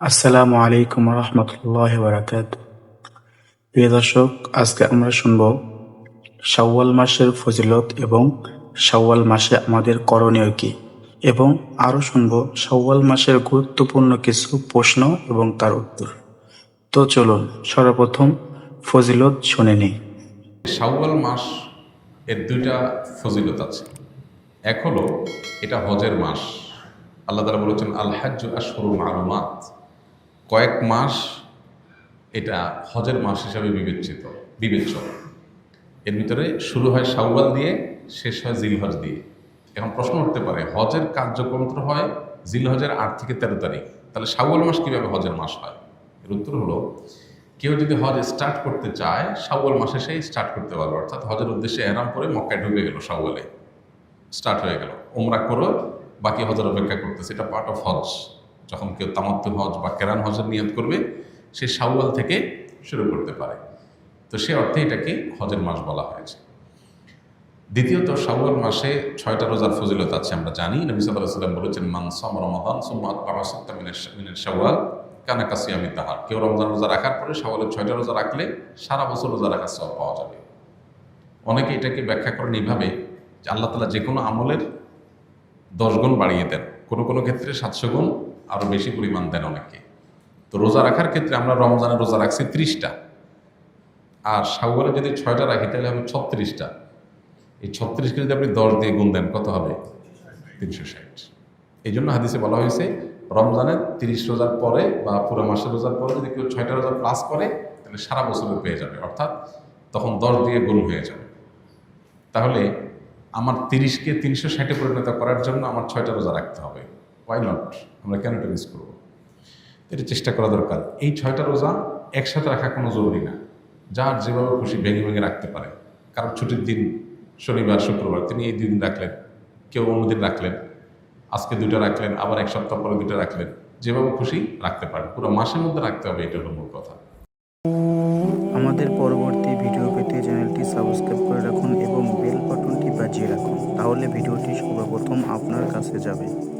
আসসালামু আলাইকুম রহমতুল্লাহ বারাকাত প্রিয় দর্শক, আজকে আমরা শুনব শাওয়াল মাসের ফজিলত এবং শাওয়াল মাসে আমাদের করণীয় কি এবং আরও শুনব শাওয়াল মাসের গুরুত্বপূর্ণ কিছু প্রশ্ন এবং তার উত্তর। তো চলুন, সর্বপ্রথম ফজিলত শুনে নিই। শাওয়াল মাস এর দুইটা ফজিলত আছে। এক হলো, এটা হজের মাস। আল্লাহ তালা বলেছেন আল হাজ্জু আশহরু মালুমাত। কয়েক মাস এটা হজের মাস হিসাবে বিবেচিত, বিবেচ্য। এর ভিতরে শুরু হয় শাওয়াল দিয়ে, শেষ হয় জিলহজ দিয়ে। এখন প্রশ্ন উঠতে পারে, হজের কার্যক্রম তো হয় জিলহজের আট থেকে তেরো তারিখ। তাহলে শাওয়াল মাস কীভাবে হজের মাস হয়? এর উত্তর হলো, কেউ যদি হজ স্টার্ট করতে চায়, শাওয়াল মাসে সেই স্টার্ট করতে পারবে। অর্থাৎ হজের উদ্দেশ্যে এরাম করে মক্কায় ঢুকে গেল শাওয়ালে। স্টার্ট হয়ে গেল। ওমরা করো, বাকি হজের অপেক্ষা করতেছে, এটা পার্ট অফ হজ। যখন কেউ তামাত্তু হজ বা কেরান হজের নিয়ত করবে, সে শাওয়াল থেকে শুরু করতে পারে। তো সে অর্থে এটাকে হজের মাস বলা হয়েছে। দ্বিতীয়ত, শাওয়াল মাসে ছয়টা রোজার ফজিলত আছে, আমরা জানি। নবী সাল্লাহ সাল্লাম বলেছেন মানসম রমাদান সুম্মাত পামাসত্তা মিনের শাওয়াল, কানা কাসিয়ামি তাহার। কেউ রমজান রোজা রাখার পরে শাওয়ালের ছয়টা রোজা রাখলে সারা বছর রোজা রাখার সব পাওয়া যাবে। অনেকে এটাকে ব্যাখ্যা করেন এইভাবে যে আল্লাহ তালা যে কোনো আমলের দশ গুণ বাড়িয়ে দেন। কোনো কোনো ক্ষেত্রে সাতশো গুণ আরও বেশি পরিমাণ দেন অনেকে। তো রোজা রাখার ক্ষেত্রে আমরা রমজানে রোজা রাখছি ত্রিশটা। আর শাওয়ালে যদি ছয়টা রাখি, তাহলে হবে ছত্রিশটা। এই ছত্রিশকে যদি আপনি দশ দিয়ে গুণ দেন, কত হবে? তিনশো ষাট। এই জন্য হাদিসে বলা হয়েছে রমজানের তিরিশ রোজার পরে বা পুরো মাসের রোজার পরে যদি কেউ ছয়টা রোজা প্লাস করে, তাহলে সারা বছরে পেয়ে যাবে। অর্থাৎ তখন দশ দিয়ে গুণ হয়ে যাবে। তাহলে আমার তিরিশকে তিনশো ষাটে পরিণত করার জন্য আমার ছয়টা রোজা রাখতে হবে। ওয়াই নট আমরা কেন এটা মিস করব? এটা চেষ্টা করা দরকার। এই ছয়টা রোজা একসাথে রাখা কোনো জরুরি না। যার যেভাবে খুশি ভেঙে ভেঙে রাখতে পারে। কারণ ছুটির দিন শনিবার, শুক্রবার, তিনি এই দুদিন রাখলেন। কেউ অন্যদিন রাখলেন। আজকে দুইটা রাখলেন, আবার এক সপ্তাহ পরে দুইটা রাখলেন। যেভাবে খুশি রাখতে পারেন। পুরো মাসের মধ্যে রাখতে হবে, এটা হলো মূল কথা। আমাদের পরবর্তী ভিডিও পেতে চ্যানেলটি সাবস্ক্রাইব করে রাখুন এবং বেল বাটনটি বাজিয়ে রাখুন। তাহলে ভিডিওটি সর্বপ্রথম আপনার কাছে যাবে।